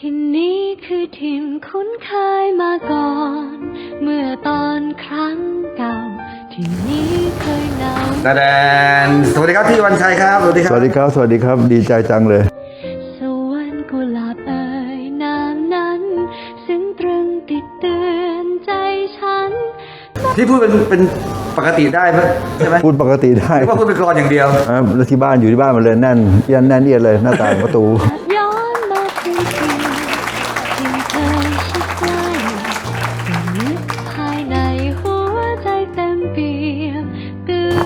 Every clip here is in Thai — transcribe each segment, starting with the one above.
ที่นี้คือถิ่นคุ้นเคยมาก่อน เมื่อตอนครั้งเก่าที่นี้เคยหนาวดาแดนสวัสดีครับพี่วันชัยครับ สวัสดีคสรับ วัสดีครับ สวัสดีครับ ดีใจจังเลย สวนกุหลาบเอ่ยนามนั้น ซึ่งตรึงติดเตือนใจฉัน พี่พูดเป็นเป็นปกติได้ไหมใช่ไหมพูดปกติได้หรือว่าพูดเป็นกรอนอย่างเดียว อ่าแล้วที่บ้านอยู่ที่บ้านมันเลยแน่นเอียนแน่นเอียดเลยหน้าต่างประตู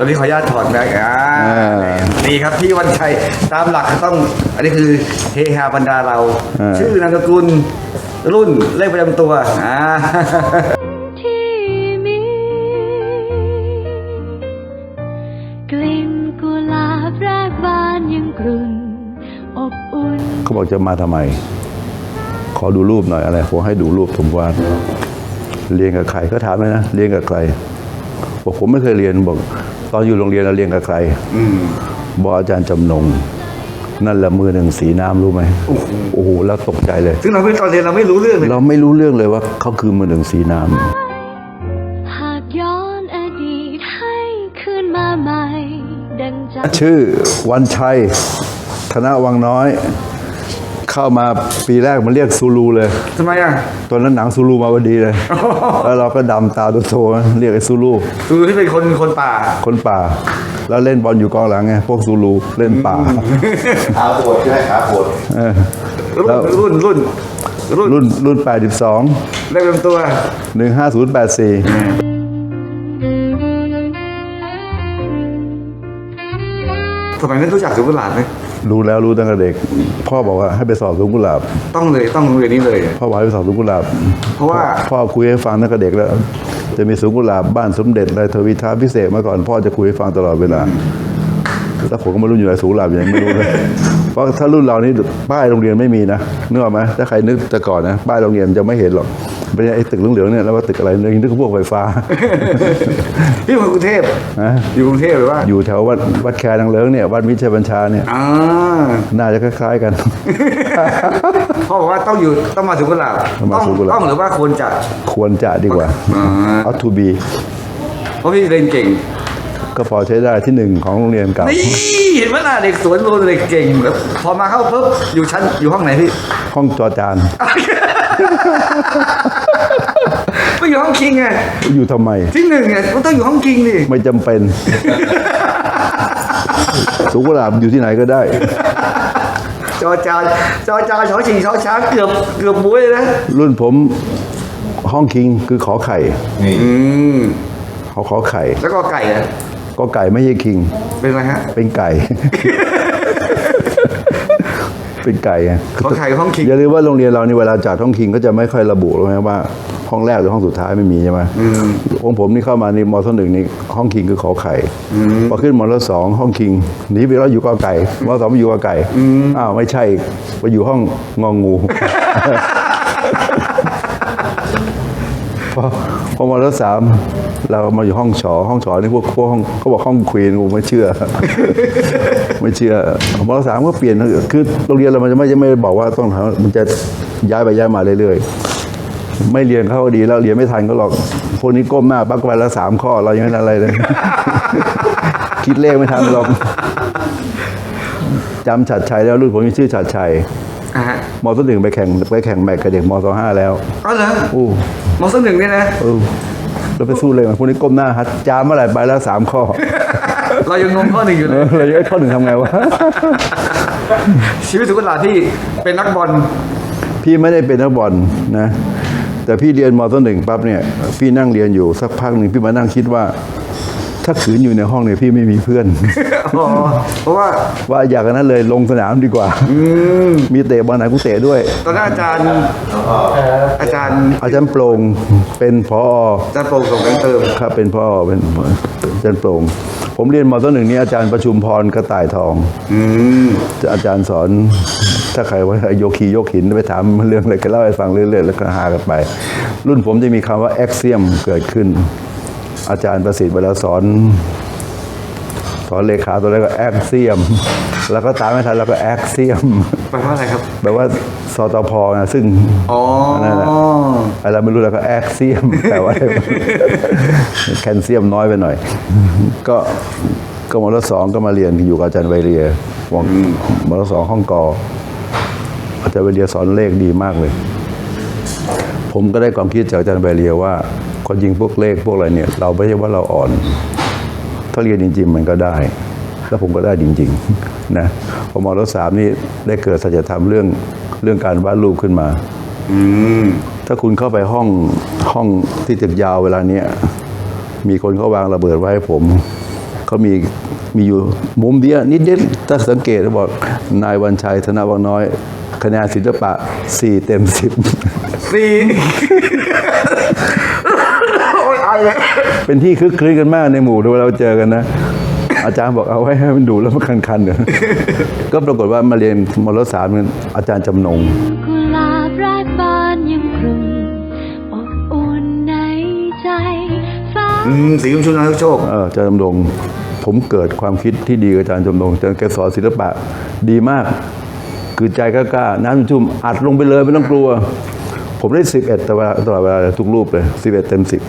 ตื่นตอนนี้ขออนุญาตถอดแมสอ่าอ่านี่ครับพี่วันชัยตามหลักต้อง อันนี้คือเฮฮาบรรดาเราอ่าชื่อนามสกุลรุ่นเลขประจำตัวอ่า ที่มีกลิ่นกุหลาบแรกบานยังกรุ่น อบอุ่น เขาบอกจะมาทำไม ขอดูรูปหน่อยอะไรผมให้ดูรูปสมวานเรียนกับใครเขาถามเลยนะเรียนกับใครบอกผมไม่เคยเรียนบอก ตอนอยู่โรงเรียนเราเรียนกับใครอืมบอกอาจารย์จำนง นั่นแหละมือหนึ่งสีน้ำรู้ไหมโอ้โหแล้วตกใจเลย ซึ่งเราไม่ตอนเรียนเราไม่รู้เรื่องเลย เราไม่รู้เรื่องเลยว่าเขาคือมือหนึ่งสีน้ำหากย้อนอดีตให้คืนมาใหม่ดังใจชื่อวันชัยธนวังน้อย เข้ามาปีแรกมันเรียกซูลูเลย ทำไมอะตอนนั้นหนังซูลูมาพอดีเลย แล้วเราก็ดำตาโตๆนะเรียกไอ้ซูลูคือที่เป็นคนคนป่า คนป่า แล้วเล่นบอลอยู่กองหลังไงพวกซูลูเล่นป่าขาโหดใช่ไหมขาโหดเออ รุ่แล้นวรุ่นรุ่นรุ่นรุ่นรุ่น 82 เลขประจำตัว 15084 สมัยนั้นรู้จักสุกุหลาบไหมรู้แล้วรู้ตั้งแต่เด็ก พ่อบอกว่าให้ไปสอบสวนกุหลาบ ต้องเลยต้องโรงเรียนนี้เลย พ่อบอกให้ไปสอบสวนกุหลาบ เพราะว่าพ่อคุยให้ฟังตั้งแต่เด็กแล้ว จะมีสวนกุหลาบบ้านสมเด็จอะไรทวีทาพิเศษมาก่อน พ่อจะคุยให้ฟังตลอดเวลาแล้วผมก็ไม่รู้อยู่ไหนสวนกุหลาบยังไม่รู้เลยเพราะถ้ารุ่นเรานี่ป้ายโรงเรียนไม่มีนะนึกออกไหมถ้าใครนึกแต่ก่อนนะป้ายโรงเรียนจะไม่เห็นหรอก เป็นไอ้ตึกเหลืองๆเนี่ยแล้วว่าตึกอะไรนึกว่าพวกไฟฟ้าพี่อยู่กรุงเทพฮะอยู่กรุงเทพหรือว่า อยู่แถววัดวัดแคร์นางเลิงเนี่ยวัดมิตรชัยบัญชาเนี่ยอ่าน่าจะคล้ายๆกันพ่อบอกว่าต้องอยู่ต้องมาสุกุหลาบต้องมาต้องสุกุหลาบต้องหรือว่าควรจะควรจะดีกว่าอ่าเอาทูบีเพราะพี่เรียนเก่ง ก็พอใช้ได้ที่หนึ่งของโรงเรียนเก่านี่เห็นไหมล่ะเด็กสวนโรงเด็กเก่งแบบพอมาเข้าปุ๊บอยู่ชั้นอยู่ห้องไหนพี่ ห้องจอจาน ไม่อยู่ห้องคิงไงอยู่ทำไม ที่หนึ่งไงมันต้องอยู่ห้องคิงดิไม่จำเป็น สุกุหลาบอยู่ที่ไหนก็ได้ จอจานจอจานชอชิงชอช้างเกือบเกือบบุ้ยเลยนะรุ่นผมห้องคิงคือขอไข่อืมเขาขอไข่ แล้วก็ไก่อะก็ไก่ไม่ใช่คิง เป็นไรฮะ เป็นไก่ เป็นไก่ไงขอไข่ห้องคิงอย่าลืมว่าโรงเรียนเรานี่เวลาจัดห้องคิงก็จะไม่ค่อยระบุหรอกนะว่าห้องแรกหรือห้องสุดท้ายไม่มีใช่ไหมของผมนี่เข้ามานี่มศหนึ่งนี่ห้องคิงคือขอไข่พอขึ้นมศสองห้องคิงหนีไปแล้วอยู่กอไก่มศสองไปอยู่กอไก่อ้าวไม่ใช่ไปอยู่ห้องงองูพอพอมศสาม เรามาอยู่ห้องฉอห้องฉอนี่พวกพวกห้องเขาบอกห้องควีนกูไม่เชื่อ ไม่เชื่อมศสามก็เปลี่ยนคือโรงเรียนเรามันจะไม่จะไม่ได้บอกว่าต้องทำมันจะย้ายไปย้ายมาเรื่อยๆ ไม่เรียนเข้าก็ดีแล้วเรียนไม่ทันก็หรอกพวกนี้ก้มหน้าปักไปแล้วสามข้อเรายังไม่ทันอะไรเลย คิดเลขไม่ทันหรอกจำฉัดชัยแล้วรุ่นผมมีชื่อฉัดชัยอะฮะมศหนึ่งไปแข่งไปแข่งแมตช์กับเด็กมศห้าแล้วก็เหรออู้มอสหนึ่งเนี่ยนะ เออเราไปสู้เลยมันพวกนี้ก้มหน้าฮัดจามเมื่อไหร่ไปแล้วสามข้อ เรายังงงข้อหนึ่งอยู่เอเลยอเราจะไอ้ข้อหนึ่งทำไงวะ ชีวิตสุกุหลาบที่เป็นนักบอลพี่ไม่ได้เป็นนักบอลนะ แต่พี่เรียนมต้นหนึ่งปั๊บเนี่ย พี่นั่งเรียนอยู่สักพักหนึ่งพี่มานั่งคิดว่า ถ้าขืนอยู่ในห้องเนี่ยพี่ไม่มีเพื่อน อ๋อเพราะว่าว่าอยากกันนั้นเลยลงสนามดีกว่า มีเตะบอลไหนกูเตะด้วย ตอนนั้นอาจารย์อาจารย์อาจารย์โปร่งเป็นพออาจารย์โปร่งส่งกันเติมครับเป็นพ่อเป็นอาจารย์โปร่งผมเรียนมต้นหนึ่งนี่อาจารย์ประชุมพรกระต่ายทองอืมอาจารย์สอนถ้าใครว่าโยคีโยกหินไปถามเรื่องอะไรก็เล่าให้ฟังเรื่อยๆแล้วก็หากันไป รุ่นผมจะมีคำว่า a อ i เ m เกิดขึ้น อาจารย์ประสิทธิ์เวลาสอนสอนเลขาตัวแรกก็ a อ i เ m แล้วก็ตามไม่ทันแล้วก็ a อ i เ m แปลว่าอะไรครับแปลว่าสตพนะซึ่งอ๋อนั่นแหละอะไรไม่รู้แล้วก็แอคเซียมแต่ว่าแคลเซียมน้อยไปหน่อย ก็ก็มรสองก็มาเรียนอยู่กับอาจารย์ไวเรียวงมรสองห้องกออาจารย์ไวเรียสอนเลขดีมากเลย ผมก็ได้ความคิดจากอาจารย์ไวเรียว่าคนยิงพวกเลขพวกอะไรเนี่ย เราไม่ใช่ว่าเราอ่อน ถ้าเรียนจริง ๆ มันก็ได้ แล้วผมก็ได้จริง ๆ นะพอมรสามนี่ได้เกิดสัจธรรมเรื่องเรื่องการวาดรูปขึ้นมาถ้าคุณเข้าไปห้องห้องที่ตึกยาวเวลาเนี้ยมีคนเขาวางระเบิดไว้ให้ผมเขามีมีอยู่มุมเดียวนิดเดียวถ้าสังเกตเขาบอกนายวันชัยธนวังน้อย คะแนนศิลปะ4เต็ม10 สี่โอ้ยอายเลยเป็นที่คึกคืนกันมากในหมู่เวลาเราเจอกันนะ อาจารย์บอกเอาไว้ให้มันดูแล้วมันคันๆเนอะก็ปรากฏว่ามาเรียนมรสามเนี่ยอาจารย์จำนงกุหลาบแรกบานยังกรุ่มอบอุ่นในใจฟ้าอืมสีชมพูนายกโชคเอออาจารย์จำลงผมเกิดความคิดที่ดีกับอาจารย์จำลงอาจารย์แกสอนศิลปะดีมาก คือใจกล้าๆน้ำชุ่มๆอัดลงไปเลยไม่ต้องกลัว ผมได้สิบเอ็ดตลอดตลอดเวลาทุกรูปเลยสิบเอ็ดเต็มสิบ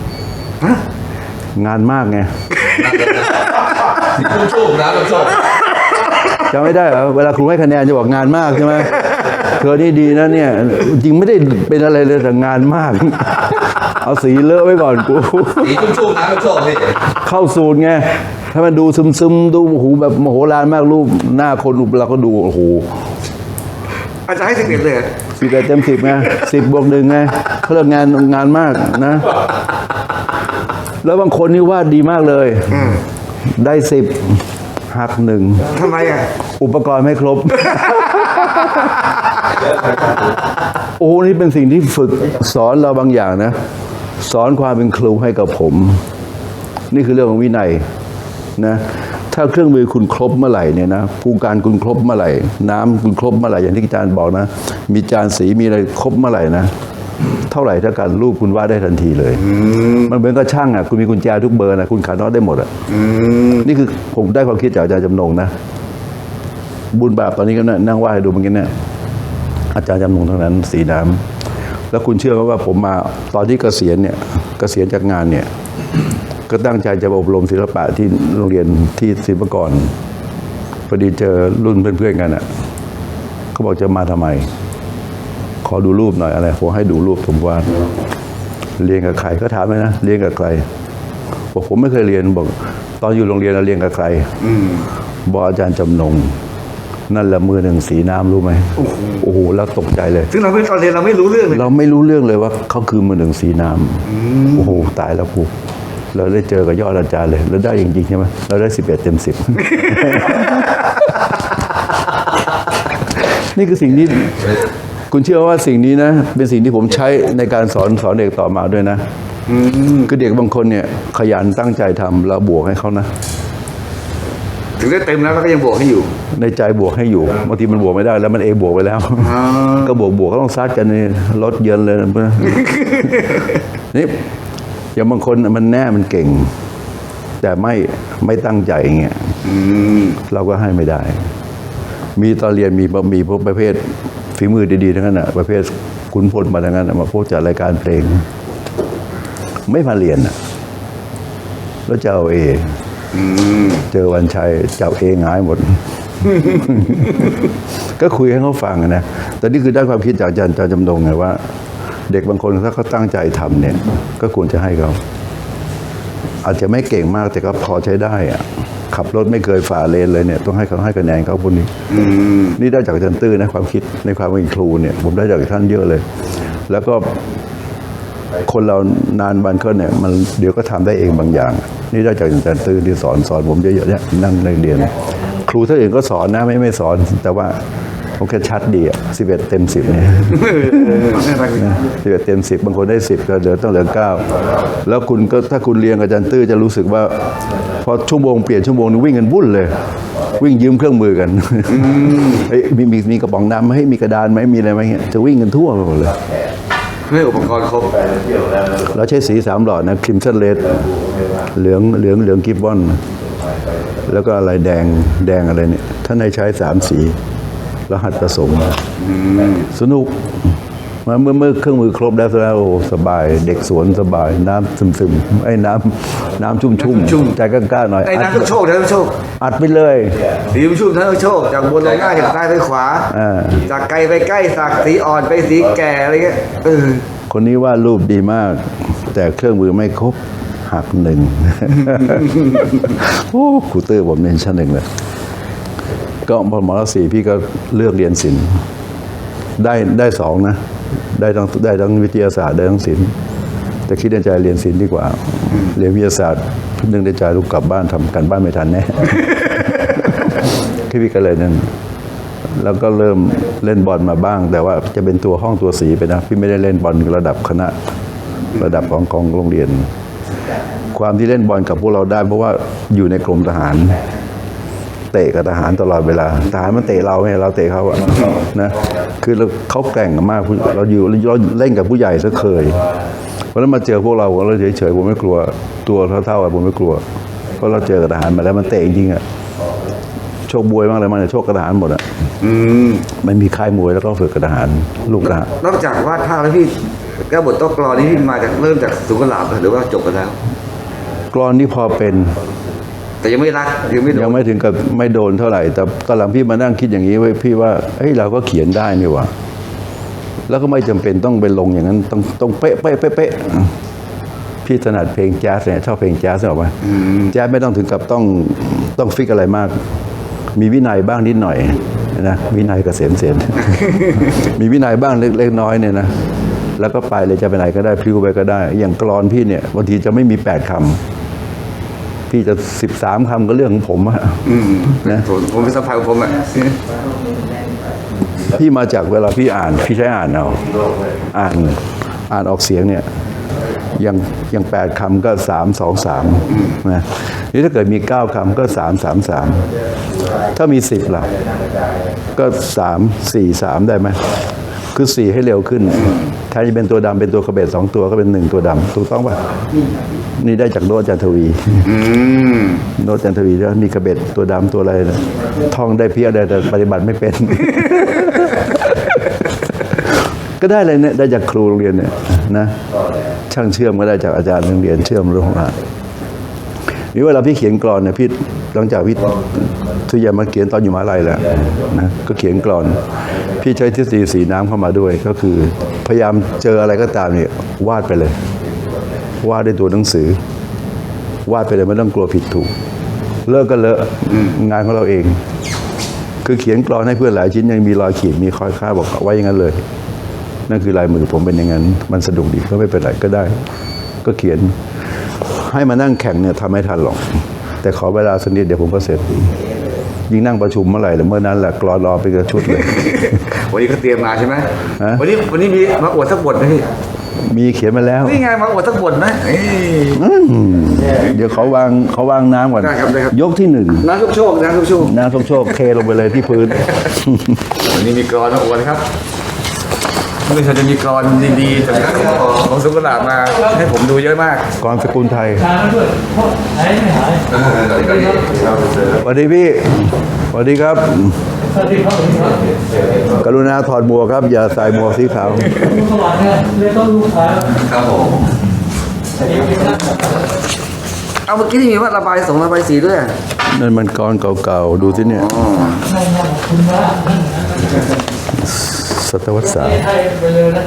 งานมากไงชุ่มชุ่มๆนะชุ่มชุ่มจำไม่ได้เหรอเวลาครูให้คะแนนจะบอกงานมากใช่ไหมเธอนี่ดีนะเนี่ย จริงไม่ได้เป็นอะไรเลยแต่งานมาก เอาสีเลอะไว้ก่อนกูสีชุ่มชุ่มๆนะชุ่มชุ่มๆพี่เข้าสูตรไงถ้ามันดูซึมซึมๆดูโอ้โหแบบมโหฬารมากรูปหน้าคนเราก็ดูโอ้โห อาจารย์ให้สิบเอ็ดเลยสิบเอ็ดเต็มสิบไงสิบบวกหนึ่งไงเขาเรียกงานงานมากนะ แล้วบางคนนี่วาดดีมากเลยได้สิบหักหนึ่ง ทำไมอะ อุปกรณ์ไม่ครบ โอ้นี่เป็นสิ่งที่ฝึกสอนเราบางอย่างนะ สอนความเป็นครูให้กับผม นี่คือเรื่องของวินัยนะ ถ้าเครื่องมือคุณครบเมื่อไหร่เนี่ยนะภูการคุณครบเมื่อไหร่ น้ำคุณครบเมื่อไหร่อย่างที่อาจารย์บอกนะ มีจานสีมีอะไรครบเมื่อไหร่นะเท่าไหร่ถ้าการรูปคุณวาดได้ทันทีเลย มันเหมือนกับช่างอะคุณมีกุญแจทุกเบอร์นะคุณขันน็อตได้หมดอะนี่คือผมได้ความคิดจากอาจารย์จำนงนะ บุญบาปตอนนี้ก็นั่งไหว้ดูเมื่อกี้เนี่ยอาจารย์จำนงทั้งนั้นสีน้ำแล้วคุณเชื่อไหมว่าผมมาตอนที่เกษียณเนี่ยเกษียณจากงานเนี่ย ก็ตั้งใจจะมาอบรมศิลปะที่โรงเรียนที่ศิลปากรพอดีเจอรุ่นเพื่อนๆกันอะเขาบอกจะมาทำไม ขอดูรูปหน่อยอะไรผมให้ดูรูปผมวาดเรียนกับใครก็ถามเลยนะเรียนกับใครบอกผมไม่เคยเรียนบอก ตอนอยู่โรงเรียนเราเรียนกับใครบอกอาจารย์จำนงนั่นแหละมือหนึ่งสีน้ำรู้ไหมโอ้โหแล้วตกใจเลยซึ่งเราไม่ตอนเรียนเราไม่รู้เรื่องเลยเราไม่รู้เรื่องเลยว่าเขาคือมือหนึ่งสีน้ำโอ้โหตายแล้วครู เราได้เจอกับยอดอาจารย์เลยแล้วได้จริงๆใช่ไหมเราได้สิบเอ็ดเต็มสิบนี่คือสิ่งที่คุณเชื่อว่าสิ่งนี้นะ เป็นสิ่งที่ผมใช้ในการสอนสอนเด็กต่อมาด้วยนะคือเด็กบางคนเนี่ยขยันตั้งใจทำเราบวกให้เขานะถึงได้เต็มแล้วเราก็ยังบวกให้อยู่ ในใจบวกให้อยู่บางทีมันบวกไม่ได้แล้วมันเองบวกไปแล้วก็บวกบวกก็ต้องซัดกันนี่รถเยินเลยนะนี่ อย่างบางคนมันแน่มันเก่ง แต่ไม่ไม่ตั้งใจอย่างเงี้ยเราก็ให้ไม่ได้ มีตอนเรียนมีมีพวกประเภทฝีมือดีๆทั้งนั้นอะประเภทขุนพลมาทั้งนั้นอะมาพวกจัดรายการเพลง ไม่มาเรียนอะแล้วจะเอาเอเจอวันชัยจับเองหายหมด ก็คุยให้เขาฟังอะนะแต่นี่คือได้ความคิดจากอาจารย์อาจารย์จำนงไงว่า เด็กบางคนถ้าเขาตั้งใจทำเนี่ย ก็ควรจะให้เขาอาจจะไม่เก่งมากแต่ก็พอใช้ได้อะขับรถไม่เคยฝ่าเลนเลยเนี่ยต้องให้เขาให้คะแนนเขาพวกนี้นี่ได้จากอาจารย์ตื้อนะความคิดในความเป็นครูเนี่ย ผมได้จากท่านเยอะเลย แล้วก็คนเรานานวันก็เนี่ย มันเดี๋ยวก็ทำได้เองบางอย่าง นี่ได้จากอาจารย์ตื้อที่สอนสอนผมเยอะๆเนี่ยนั่งในเรียน ครูท่านอื่นก็สอนนะไม่ไม่สอนแต่ว่า ผมแค่ชัดดีอะสิบเอ็ดเต็มสิบเนี่ยสิบเอ็ดเต็มสิบบางคนได้สิบก็เหลือต้องเหลือเก้าแล้วคุณก็ถ้าคุณเรียนกับอาจารย์ตื้อจะรู้สึกว่าพอชั่วโมงเปลี่ยนชั่วโมงนึงวิ่งกันวุ่นเลย วิ่งยืมเครื่องมือกันเฮ้ยมีมีมีกระป๋องน้ำไหมให้มีกระดานไหมมีอะไรไหมเงี้ยจะวิ่งกันทั่วไปหมดเลยเพื่ออุปกรณ์ครบเราใช้สีสามหลอดนะคริมสันเลดเหลืองเหลืองเหลืองกิบบอนแล้วก็อะไรแดงแดงอะไรเนี่ยท่านให้ใช้สามสี แล้วหัดผสมสนุกเมื่อเมื่อเมื่อเครื่องมือครบแล้วแล้วโอ้สบาย เด็กสวนสบาย น้ำซึมซึมๆไอ้น้ำน้ำชุ่มชุ่มชุ่มใจกล้าๆหน่อยไอ้อัดน้ำต้องโชคนะต้องโชคอัดไปเลยสีชมพูท่านต้องโชคจากบนลงหน้าจากซ้ายไปขวาอ่าจากไกลไปใกล้จากสีอ่อนไปสีแก่อะไรเงี้ยเออคนนี้วาดรูปดีมาก แต่เครื่องมือไม่ครบหักหนึ่งโอ้ครูเตอร์ผมเน้นชั้นหนึ่งเลย ก็พอมรสี่พี่ก็เลือกเรียนศิลป์ได้ได้สองนะ ได้ทั้งได้ทั้งวิทยาศาสตร์ได้ทั้งศิลป์แต่คิดในใจเรียนศิลป์ดีกว่า เรียนวิทยาศาสตร์นึกในใจลูกกลับบ้านทำกันบ้านไม่ทันแน่พี่ก็เลยนั่นแล้วก็เริ่มเล่นบอลมาบ้าง แต่ว่าจะเป็นตัวห้องตัวสีไปนะ พี่ไม่ได้เล่นบอลระดับคณะระดับของของโรงเรียน ความที่เล่นบอลกับพวกเราได้เพราะว่าอยู่ในกรมทหาร เตะกับทหารตลอดเวลา ทหารมันเตะเราไงเราเตะเขาอะนะคือเราเขาแกร่งมากผู้เราอยู่เราเล่นกับผู้ใหญ่ซะเคย เพราะฉะนั้นมาเจอพวกเราเราเฉยๆผมไม่กลัว ตัวเท่าๆอะผมไม่กลัว เพราะเราเจอกับทหารมาแล้วมันเตะจริงๆอะโชคบวยมากเลยมันจะโชคกับทหารหมดอะอืมมันมีค่ายมวยแล้วก็ฝึกกับทหารลูกทหารนอกจากวาดภาพแล้วพี่แก้บทโต๊ะกรอนนี่พี่มาจากเริ่มจากสุกหลาบหรือว่าจบไปแล้ว กรอนนี่พอเป็น แต่ยังไม่รักยังไม่โดยังไม่ถึงกับไม่โดนเท่าไหร่ แต่ตอนหลังพี่มานั่งคิดอย่างนี้ไว้พี่ว่าเฮ้ยเราก็เขียนได้นี่หว่าแล้วก็ไม่จำเป็นต้องไปลงอย่างนั้นต้องต้องเป๊ะเป๊ะเป๊ะเป๊ะพี่ถนัดเพลงแจ๊สเนี่ยชอบเพลงแจ๊สหรอกไหมแจ๊สไม่ต้องถึงกับต้องต้องฟิกอะไรมาก มีวินัยบ้างนิดหน่อยนะวินัยกเกษมเสนมีวินัยบ้างเล็กๆน้อยเนี่ยนะแล้วก็ไปเลยจะไปไหนก็ได้พลิ้วไปก็ได้ อย่างกรอนพี่เนี่ยบางทีจะไม่มีแปดคำ พี่จะสิบสามคำก็เรื่องของผมอะอืมนะผมผมเป็นสะพายของผมอะพี่มาจากเวลาพี่อ่าน พี่ใช้อ่านเอาอ่านอ่านออกเสียงเนี่ยอย่างอย่างแปดคำก็สามสองสามนะนี่ถ้าเกิดมีเก้าคำก็สามสามสามถ้ามีสิบล่ะ ก็สามสี่สามได้ไหม คือสี่ให้เร็วขึ้นแทนจะเป็นตัวดำเป็นตัวกระเบดสองตัวก็เป็นหนึ่งตัวดำถูกต้องป่ะนี่ได้จากโน้ตจันทวีอืมโน้ตจันทวีแล้วมีกระเบ็ดตัวดำตัวอะไรนะท่องได้เพี้ยได้แต่ปฏิบัติไม่เป็น ก็ได้เลยเนี่ยได้จากครูโรงเรียนเนี่ยนะช่างเชื่อมก็ได้จากอาจารย์โรงเรียนเชื่อมเรื่องของอ่านนี่เวลาพี่เขียนกรอนเนี่ยพี่หลังจากพี่ทุยามาเขียนตอนอยู่มหาลัยแหละนะก็เขียนกรอน พี่ใช้ทฤษฎีสีน้ำเข้ามาด้วย ก็คือ พยายามเจออะไรก็ตามเนี่ยวาดไปเลย วาดด้วยตัวหนังสือ วาดไปเลยไม่ต้องกลัวผิดถูก เลิกก็เลอะงานของเราเอง คือเขียนกรอนให้เพื่อนหลายชิ้นยังมีรอยขีดมีคอยค่าบอกไว้อย่างนั้นเลย นั่นคือลายมือผมเป็นอย่างนั้นมันสะดวกดีก็ไม่เป็นไรก็ได้ ก็เขียนให้มานั่งแข่งเนี่ยทำไม่ทันหรอก แต่ขอเวลาสักนิดเดี๋ยวผมก็เสร็จ ยิ่งนั่งประชุมเมื่อไหร่เมื่อนั้นแหละกรอนรอไปกับชุดเลย วันนี้ก็เตรียมมาใช่ไหมฮะ วันนี้วันนี้มีมาอวดสักบทไหมพี่มีเขียนมาแล้วนี่ไงมาอวดสักบทไหมเอ้ยเดี๋ยวเขาวางเขาวางน้ำก่อน ได้ครับได้ครับ ยกที่หนึ่งน้ำโชคโชคน้ำโชคโชคน้ำส้มโชคเทลงไปเลยที่พื้น วันนี้มีกรอนมาอวดครับ ไม่ใช่จะมีกรอนดีๆจากของสุกหลาบมาให้ผมดูเยอะมากกรสกุลไทยทานด้วยเพราะหายไม่หายสวัสดีพี่สวัสดีครับสวัสดีครับสวัสดีครับ กรุณาถอดหมวกครับ อย่าใส่หมวกสีขาวคุณสวัสดิ์เนี่ยเรียนต้องรู้ครับครับผมอันนี้เป็นนักเอาเมื่อกี้ที่มีว่าระบายสงระบายสีด้วย นั่นมันกรเก่าๆ ดูสิเนี่ย นั่งนั่งคุณมากศตวรรษสามให้ไปเลยนะ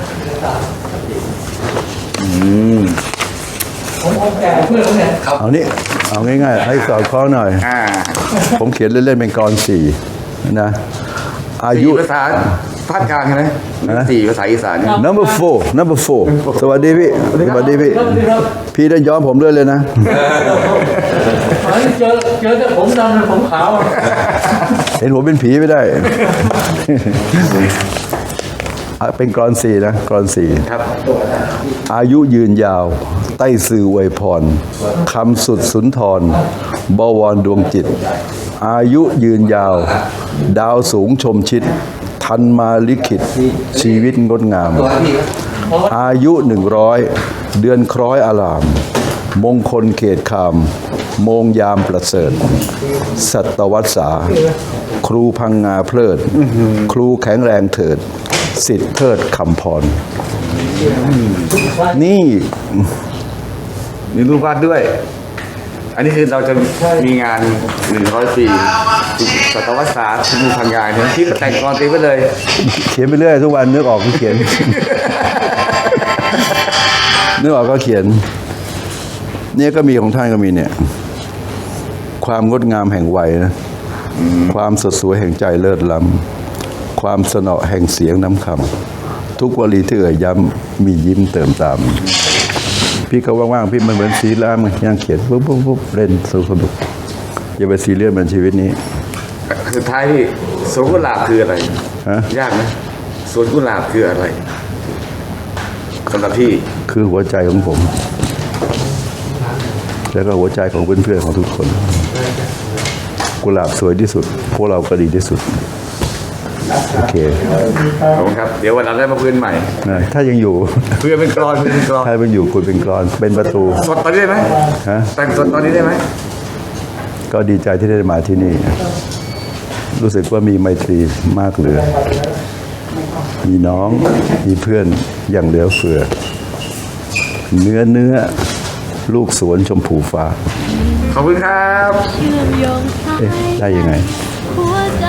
ผมเอาแก่เพื่อนเขาเนี่ยเอานี่เอาง่ายๆ ให้สอดคล้องหน่อย อ่าผมเขียนเล่นๆเป็นกรสี่นะอายุสี่ภาษาภาคกลางใช่ไหมฮะสี่ภาษาอีสานเนี่ย number four number four สวัสดีพี่ สวัสดีพี่สวัสดีครับพี่ได้ย้อมผมด้วยเลยนะอันนี้เจอเจอแต่ผมดำเลยผมขาวอะเห็นผมเป็นผีไม่ได้อะ เป็นกรอนสี่นะกรอนสี่ครับ อายุยืนยาว ใต้สื่ออวยพรคำสุดสุนทร บวรดวงจิต อายุยืนยาว ดาวสูงชมชิด ทันมาลิขิต ชีวิตงดงาม อายุหนึ่งร้อยเดือนคล้อยอาราม มงคลเขตคามโมงยามประเสริฐ สัตวรรษา ครูพังงาเพลิด ครูแข็งแรงเถิด สิทธิเทิดคำพร นี่ มีรูปวาดด้วย อันนี้คือเราจะมีงานหนึ่งร้อยปีศตวรรษศาสตร์ที่มีพังงานเนี่ยที่แต่งกรตีไปเลย เขียนไปเรื่อยทุกวันนึกออกก็เขียนนึกออกก็เขียน เนี่ยก็มีของท่านก็มีเนี่ย ความงดงามแห่งวัยนะความสดสวยแห่งใจเลิศล้ำ ความสนอแห่งเสียงน้ำคำทุกวลีที่เอ่ยย้ำมียิ้มเติมตาม พี่ก็ว่างๆ พี่มันเหมือนสีล้ามไงย่างเขียนปุ๊บปุ๊บปุ๊บเล่นสนุกอย่าไปซีเรียสมันชีวิตนี้ สุดท้ายที่สวนกุหลาบคืออะไรฮะ ยากไหมสวนกุหลาบคืออะไรสำหรับพี่คือหัวใจของผม แล้วก็หัวใจของเพื่อนๆของทุกคน กุหลาบสวยที่สุด พวกเราก็ดีที่สุด โอเคขอบคุณครับ เดี๋ยววันหลังได้มาพื้นใหม่นะถ้ายังอยู่เพื่อเป็นกรอนเพื่อเป็นกรอนถ้าเป็นอยู่คุณเป็นกรอน เป็นประตู สดตอนนี้ได้ไหมฮะ แต่งสดตอนนี้ได้ไหมก็ดีใจที่ได้มาที่นี่ รู้สึกว่ามีไมตรีมากเหลือ มีน้อง มีเพื่อนอย่างเหลือเฟือ เนื้อเนื้อ ลูกสวนชมพูฟ้า ขอบคุณครับ เชื่อมโยงสาเอ๊ะ ยได้ยังไง หัวใจ